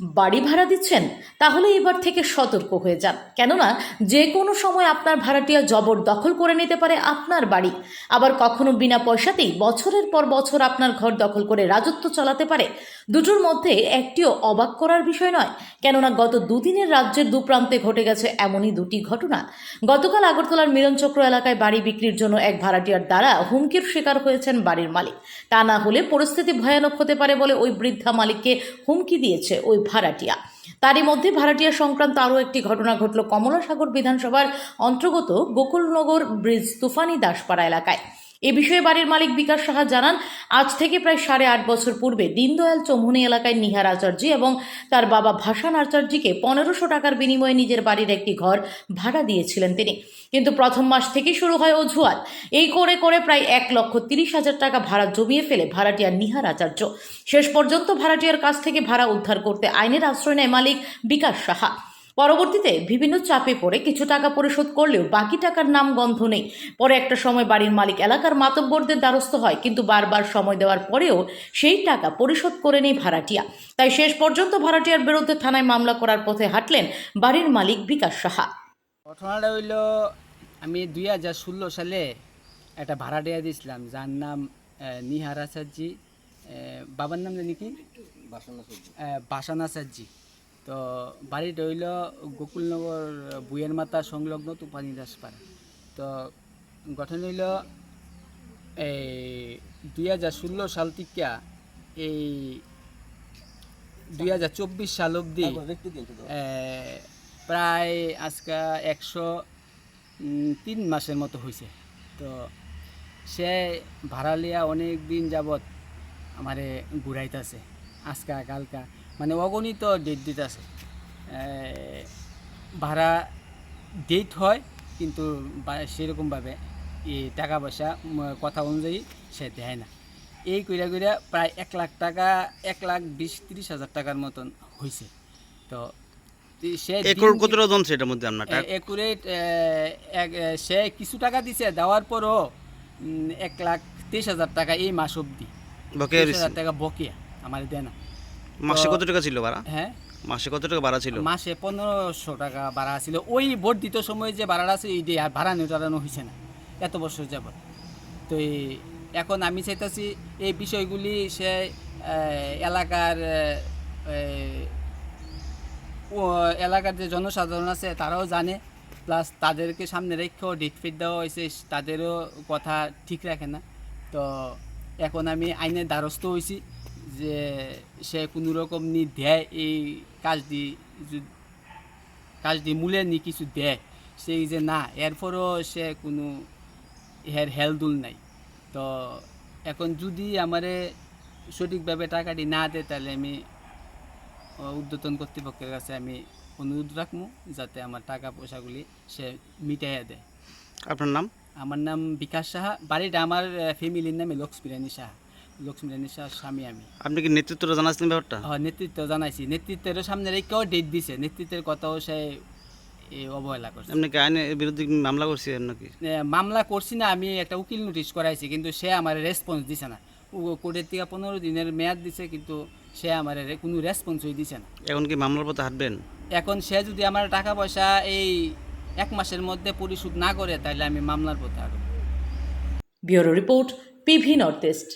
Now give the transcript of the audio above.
বাড়ি ভাড়া দিচ্ছেন, তাহলে এবার থেকে সতর্ক হয়ে যান। কেননা, যে কোনো সময় আপনার ভাড়াটিয়া জবরদখল করে নিতে পারে আপনার বাড়ি। আবার কখনো বিনা পয়সাতেই বছরের পর বছর আপনার ঘর দখল করে রাজত্ব চালাতে পারে। দুটোর মধ্যে একটিও অবাক করার বিষয় নয়, কেননা গত দুদিনের রাজ্যের দুপ্রান্তে ঘটে গেছে এমনই দুটি ঘটনা। গতকাল আগরতলার মিলনচক্র এলাকায় বাড়ি বিক্রির জন্য এক ভাড়াটিয়ার দ্বারা হুমকির শিকার হয়েছেন বাড়ির মালিক। তা না হলে পরিস্থিতি ভয়ানক হতে পারে বলে ওই বৃদ্ধা মালিককে হুমকি দিয়েছে ওই ভাড়াটিয়া। তারই মধ্যে ভাড়াটিয়া সংক্রান্ত আরও একটি ঘটনা ঘটল কমলাসাগর বিধানসভার অন্তর্গত গোকুলনগর ব্রিজ তুফানি দাসপাড়া এলাকায়। এ বিষয়ে বাড়ির মালিক বিকাশ সাহা জানান, আজ থেকে প্রায় সাড়ে আট বছর পূর্বে দীনদয়াল চৌমুনি এলাকায় নিহার আচার্য এবং তার বাবা ভাসান আচার্যকে পনেরোশো টাকার বিনিময়ে নিজের বাড়ির একটি ঘর ভাড়া দিয়েছিলেন তিনি। কিন্তু প্রথম মাস থেকে শুরু হয় অজুহাত। এই করে করে প্রায় এক লক্ষ তিরিশ হাজার টাকা ভাড়া জমিয়ে ফেলে ভাড়াটিয়ার নিহার আচার্য। শেষ পর্যন্ত ভাড়াটিয়ার কাছ থেকে ভাড়া উদ্ধার করতে আইনের আশ্রয় নেয় মালিক বিকাশ সাহা। পরবর্তীতে বিভিন্ন চাপে পড়ে কিছু টাকা পরিশোধ করলেও বাকি টাকার নাম গন্ধ নেই। পরে একটা সময় বাড়ির মালিক এলাকার মাতব্বরদের দ্বারস্থ হয় কিন্তু বারবার সময় দেওয়ার পরেও সেই টাকা পরিশোধ করে নেই ভাড়াটিয়া। তাই শেষ পর্যন্ত ভাড়াটিয়ার বিরুদ্ধে থানায় মামলা করার পথে হাঁটলেন বাড়ির মালিক বিকাশ সাহা। ঘটনাটা হইল আমি দুই হাজার ষোলো সালে একটা ভাড়া দেওয়া দিয়েছিলাম যার নাম নিহার আচার্যি বাবার নাম জানি কি? বাসান আচার্যি। তো বাড়িটা হইল গোকুলনগর বুয়ের মাতা সংলগ্ন তুফানি দাসপাড়া তো গঠন হইল এই দুই হাজার ষোলো সাল থেকে এই দুই হাজার চব্বিশ সাল অবধি প্রায় আজকে একশো তিন মাসের মতো হয়েছে তো সে ভাড়া লিয়া অনেক দিন যাবৎ আমারে ঘুরাইতেছে। আজকা কালকা মানে অগণিত ডেট দিতেছে ভাড়া ডেট হয় কিন্তু সেরকমভাবে এই টাকা পয়সা কথা অনুযায়ী সে দেয় না। এই কইরা কইরা প্রায় এক লাখ টাকা এক লাখ বিশ তিরিশ হাজার টাকার মতন হয়েছে তো সে একর দিন- কতটা জমছে এটার মধ্যে আপনার টাকা? সে কিছু টাকা দিছে দেওয়ার পরও এক লাখ তেইশ হাজার টাকা এই মাস অবধি। বকেয়া হাজার টাকা বকেয়া আমার দেয় না। মাসে কত টাকা ছিল ভাড়া? হ্যাঁ। মাসে কত টাকা ভাড়া ছিল? মাসে পনেরোশো টাকা ভাড়া ছিল। ওই ভোট দিত সময় যে ভাড়াটা আছে এই দিয়ে আর ভাড়া নিটানো হয়েছে না এত বছর যাবত তো এখন আমি চাইতেছি এই বিষয়গুলি সে এলাকার এলাকার যে জনসাধারণ আছে তারাও জানে। প্লাস তাদেরকে সামনে রেখেও ডেট ফিট দেওয়া হয়েছে তাদেরও কথা ঠিক রাখে না। তো এখন আমি আইনের দ্বারস্থ হয়েছি যে সে কোনো রকম নি দেয় এই কাজ দি যদি কাজ দি মূলে নি কিছু দেয় সেই যে না এরপরও সে কোনো হের হেলদুল নাই। তো এখন যদি আমারে সঠিকভাবে টাকাটি না দেয় তাহলে আমি উদ্যতন কর্তৃপক্ষের কাছে আমি অনুরোধ রাখব যাতে আমার টাকা পয়সাগুলি সে মিটাইয়া দেয়। আপনার নাম? আমার নাম বিকাশ সাহা বাড়িটা আমার ফ্যামিলির নামে লক্ষ্মীরানী সাহা। লক্ষ্মীরানী সাহার স্বামী আমি। আপনি কি নেতৃত্বটা জানাচ্ছেন ব্যাপারটা? হ্যাঁ, নেতৃত্ব জানাইছি। নেতৃত্বেরও সামনে রেখেও ডেট দিছে। নেতৃত্বের কথাও সে এ, অবহেলা করছে। আপনি কি আইনের বিরুদ্ধে মামলা করছেন নাকি? মামলা করছি না আমি একটা উকিল নোটিশ করাইছি কিন্তু সে আমার রেসপন্স দিছে না। ও কোর্টের থেকে পনেরো দিনের মেয়াদ দিছে কিন্তু সে আমার কোনো রেসপন্সই দিছে না। এখন কি মামলার পথে হাঁটবেন? এখন সে যদি আমার টাকা পয়সা এই এক মাসের মধ্যে পরিশোধ না করে তাহলে আমি মামলার পথে আরও bureau report PV North East.